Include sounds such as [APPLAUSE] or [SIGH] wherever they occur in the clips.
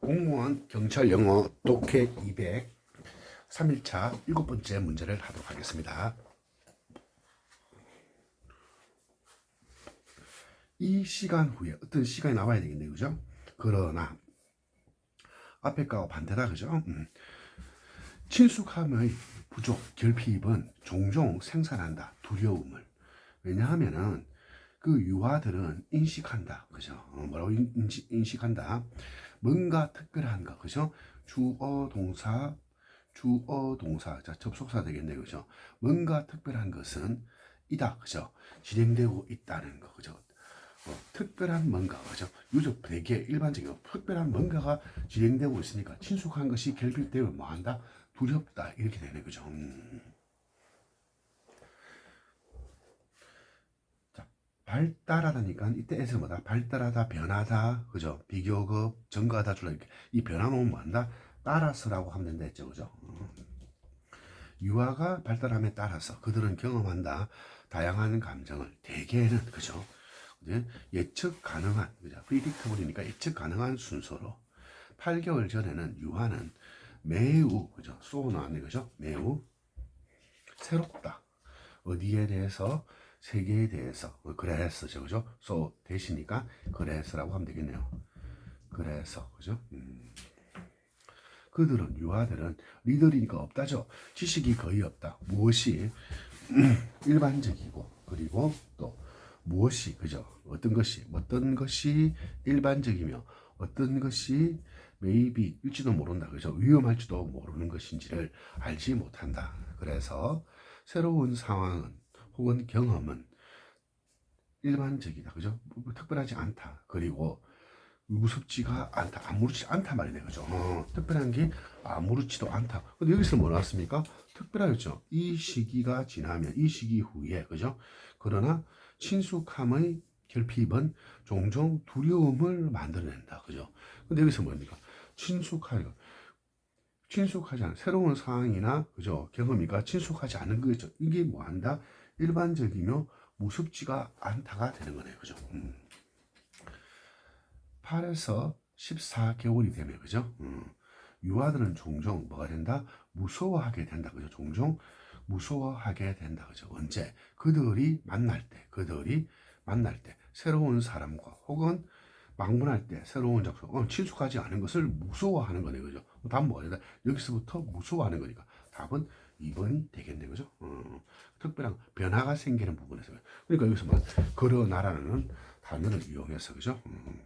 공무원 경찰 영어 독해 200 3일차 일곱 번째 문제를 하도록 하겠습니다. 이 시간 후에 어떤 시간이 나와야 되겠네요. 그죠? 그러나 앞에 거와 반대다. 그죠? 음. 친숙함의 부족, 결핍은 종종 생산한다. 두려움을. 왜냐하면은 그 유아들은 인식한다. 그죠? 어, 뭐라고 인- 인식, 인식한다. 뭔가 특별한 거. 그죠? 주어, 동사, 주어, 동사. 자, 접속사 되겠네요. 그죠? 뭔가 특별한 것은 이다. 그죠? 진행되고 있다는 거. 그죠? 어, 특별한 뭔가. 그죠? 요즘 되게 일반적인 특별한 뭔가가 진행되고 있으니까 친숙한 것이 결핍되면 뭐 한다? 두렵다. 이렇게 되네. 그죠? 음. 발달하다니까. 이때 에서 뭐다? 발달하다 변하다. 그죠? 비교급 증가하다 줄라 이렇게. 이 변화는 뭐한다? 따라서라고 하면 된다 했죠. 그죠? 음. 유아가 발달함에 따라서 그들은 경험한다. 다양한 감정을. 대개는 그죠? 예측 가능한 그죠? 프리딕터블이니까 예측 가능한 순서로. 8개월 전에는 유아는 매우 그죠? 쏘 나왔네 그죠? 매우 새롭다. 어디에 대해서 세계에 대해서. 어, 그래서죠 그죠? so 대시니까 그래서라고 하면 되겠네요. 그래서 그죠? 음. 그들은 유아들은 리더리니까 없다죠. 지식이 거의 없다. 무엇이 음, [CLEARS THROAT] 일반적이고 그리고 또 무엇이 그죠? 어떤 것이 어떤 것이 일반적이며 어떤 것이 maybe 일지도 모른다. 그죠? 위험할지도 모르는 것인지를 알지 못한다. 그래서 새로운 상황은 혹은 경험은 일반적이다. 그죠? 뭐 특별하지 않다. 그리고 무섭지가 않다. 아무렇지 않다 말이네. 그죠? 어, 특별한 게 아무렇지도 않다. 근데 여기서 뭐 나왔습니까? 특별하겠죠. 이 시기가 지나면 이 시기 후에 그죠? 그러나 친숙함의 결핍은 종종 두려움을 만들어낸다. 그죠? 근데 여기서 뭡니까? 친숙하게 친숙하지 않은 새로운 상황이나 그죠 경험이가 친숙하지 않은 거죠. 이게 뭐 한다? 일반적이며 무섭지가 않다가 되는 거네요. 그죠? 음. 8에서 14개월이 되면 그죠? 음. 유아들은 종종 뭐가 된다? 무서워하게 된다. 그죠? 종종 무서워하게 된다. 그죠? 언제? 그들이 만날 때, 그들이 만날 때, 새로운 사람과 혹은 방문할 때, 새로운 장소, 어, 친숙하지 않은 것을 무서워하는 거네. 그죠? 답은 뭐가 된다? 여기서부터 무서워하는 거니까. 답은 2번이 되겠네. 그죠? 어, 특별한 변화가 생기는 부분에서. 그러니까 여기서 뭐, 걸어나라는 단어를 이용해서, 그죠? 음,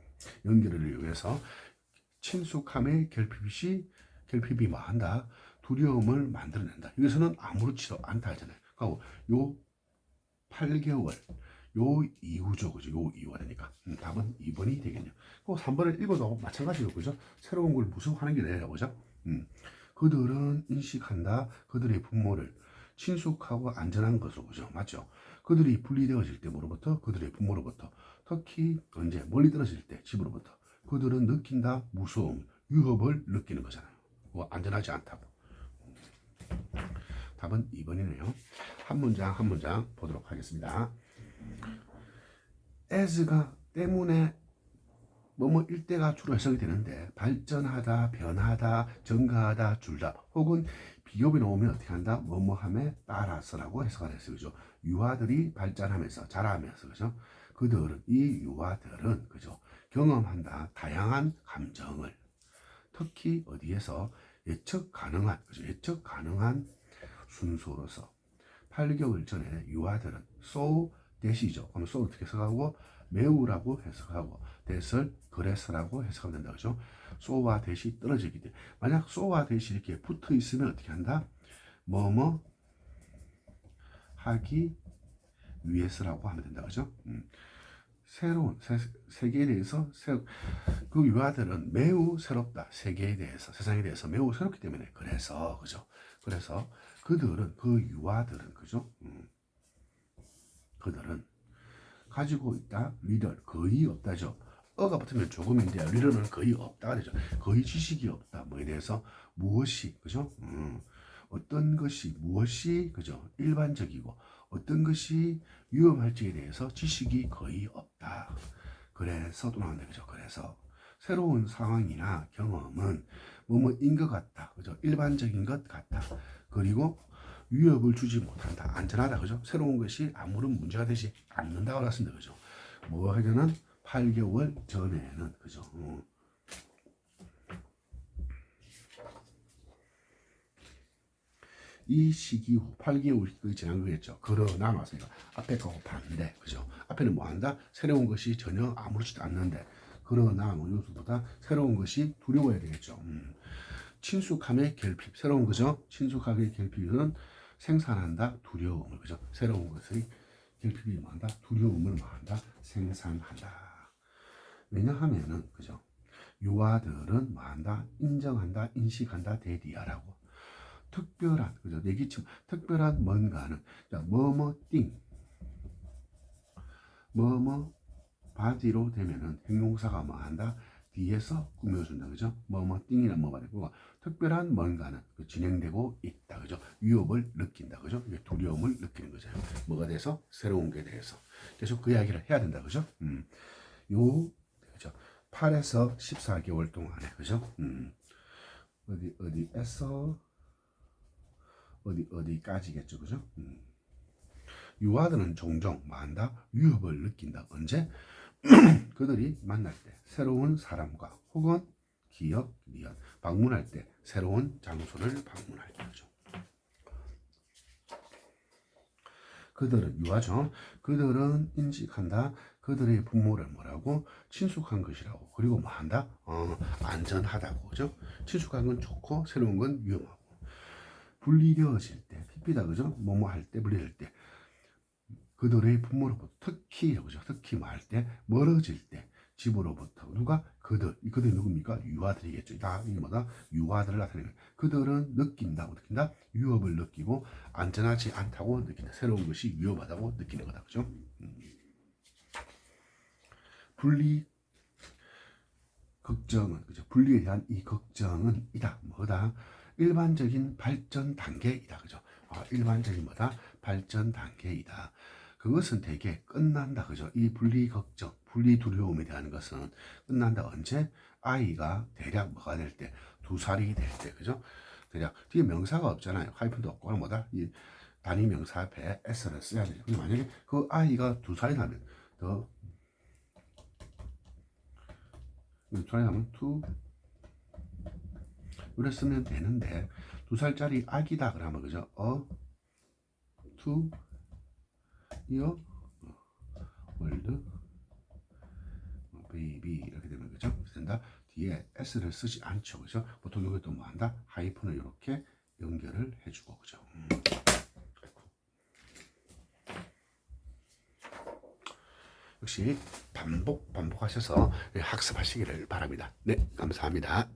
연결을 이용해서 친숙함의 결핍이, 결핍이 뭐 한다? 두려움을 만들어낸다. 여기서는 아무렇지도 않다 하잖아요. 그리고 요 8개월, 요 이후죠. 그죠? 요 이후가 되니까. 음, 답은 2번이 되겠네요. 그 3번을 읽어도 마찬가지로, 그죠? 새로운 걸 무서워하는 게 내려, 그죠? 음. 그들은 인식한다. 그들의 부모를 친숙하고 안전한 것으로 그죠? 맞죠? 그들이 분리되어질 때로부터 그들의 부모로부터 특히 언제 멀리 떨어질 때 집으로부터 그들은 느낀다 무서움, 위협을 느끼는 거잖아요. 뭐 안전하지 않다고. 답은 2번이네요. 한 문장 한 문장 보도록 하겠습니다. as가 때문에 뭐뭐 일대가 주로 해석이 되는데 발전하다, 변하다, 증가하다, 줄다 혹은 비교비 나오면 어떻게 한다? 뭐뭐함에 따라서라고 해석을 했어요. 그죠? 유아들이 발전하면서 자라면서 그죠? 그들은 이 유아들은 그죠? 경험한다 다양한 감정을 특히 어디에서 예측 가능한 그죠? 예측 가능한 순서로서 8개월 전에 유아들은 so 대시죠. 그럼 so 어떻게 해석하고 매우라고 해석하고 대설 그래서라고 해석하면 된다 그죠? 소와 대시 떨어지기 때문에 만약 소와 대시 이렇게 붙어 있으면 어떻게 한다? 뭐뭐 하기 위해서라고 하면 된다 그죠? 음. 새로운 세, 세계에 대해서 새, 그 유아들은 매우 새롭다 세계에 대해서 세상에 대해서 매우 새롭기 때문에 그래서 그죠? 그래서 그들은 그 유아들은 그죠? 음. 그들은 가지고 있다 리더 거의 없다죠. 어가 붙으면 조금인데 리더는 거의 없다 그러죠. 거의 지식이 없다. 뭐에 대해서 무엇이 그죠? 음, 어떤 것이 무엇이 그죠? 일반적이고 어떤 것이 위험할지에 대해서 지식이 거의 없다. 그래서 또 나온다 그죠? 그래서 새로운 상황이나 경험은 뭐뭐인 것 같다. 그죠? 일반적인 것 같다. 그리고 위협을 주지 못한다. 안전하다. 그죠? 새로운 것이 아무런 문제가 되지 않는다고 했습니다. 그죠? 뭐 하냐는 8개월 전에는 그죠? 어. 이 시기 후 8개월이 지난 거겠죠. 그러나 맞습니다. 앞에 거 반대, 그죠? 앞에는 뭐 한다? 새로운 것이 전혀 아무렇지도 않는데, 그러나 뭐 요소보다 새로운 것이 두려워야 되겠죠. 음. 친숙함의 결핍, 새로운 거죠. 친숙함의 결핍은 생산한다, 두려움을, 그죠? 새로운 것의 결핍이 뭐한다? 두려움을 뭐한다? 생산한다. 왜냐하면은, 그죠? 유아들은 뭐한다? 인정한다, 인식한다, 대리하라고. 특별한 그죠 내기침 특별한 뭔가는 자 뭐뭐 띵 뭐뭐 바디로 되면은 형용사가 뭐 한다 뒤에서 꾸며준다 그죠? 뭐뭐 띵이란 뭐 말이고 특별한 뭔가는 그 진행되고 있다 그죠? 위협을 느낀다 그죠? 두려움을 느끼는 거죠. 뭐가 돼서? 새로운 게 돼서. 계속 그 이야기를 해야 된다 그죠? 음 요 그죠? 8에서 14개월 동안에 그죠? 음. 어디 어디에서? 어디 어디까지겠죠, 그죠? 음. 유아들은 종종 뭐한다 위협을 느낀다. 언제 [CLEARS THROAT] 그들이 만날 때 새로운 사람과 혹은 기업, 미연 방문할 때 새로운 장소를 방문할 때죠. 그들은 유아죠. 그들은 인식한다. 그들의 부모를 뭐라고 친숙한 것이라고 그리고 뭐 한다 어, 안전하다고 그죠? 친숙한 건 좋고 새로운 건 위험하고. 분리되어질 때, 핍비다 그죠? 뭐뭐 할 때, 분리될 때, 그들의 부모로부터 특히 그죠? 특히 뭐할 때, 멀어질 때, 집으로부터 누가 그들, 이 그들이 누굽니까? 유아들이겠죠. 다 이게 뭐다? 유아들을 나타내는. 그들은 느낀다 고 느낀다. 위협을 느끼고 안전하지 않다고 느낀다. 새로운 것이 위협하다고 느끼는 거다. 그죠? 음. 분리 걱정은 그죠? 분리에 대한 이 걱정은 이다. 뭐다? 일반적인 발전 단계이다. 그죠? 아, 일반적인 뭐다? 발전 단계이다. 그것은 되게 끝난다. 그죠? 이 분리 걱정, 분리 두려움에 대한 것은 끝난다. 언제? 아이가 대략 뭐가 될 때? 두 살이 될 때. 그죠? 대략 뒤에 명사가 없잖아요. 하이픈도 없고, 뭐다? 이 단위 명사 앞에 s를 써야 돼요. 근데 만약에 그 아이가 두 살이 나면 더, 두 살이 나면 투, 이래 쓰면 되는데 두 살짜리 아기다 그러면 그죠? 어, 투, 이어, 월드, 베이비 이렇게 되면 그죠? 된다. 뒤에 s를 쓰지 않죠, 그죠? 보통 이것도 뭐 한다? 하이픈을 이렇게 연결을 해주고 그죠? 음. 역시 반복 반복하셔서 학습하시기를 바랍니다. 네, 감사합니다.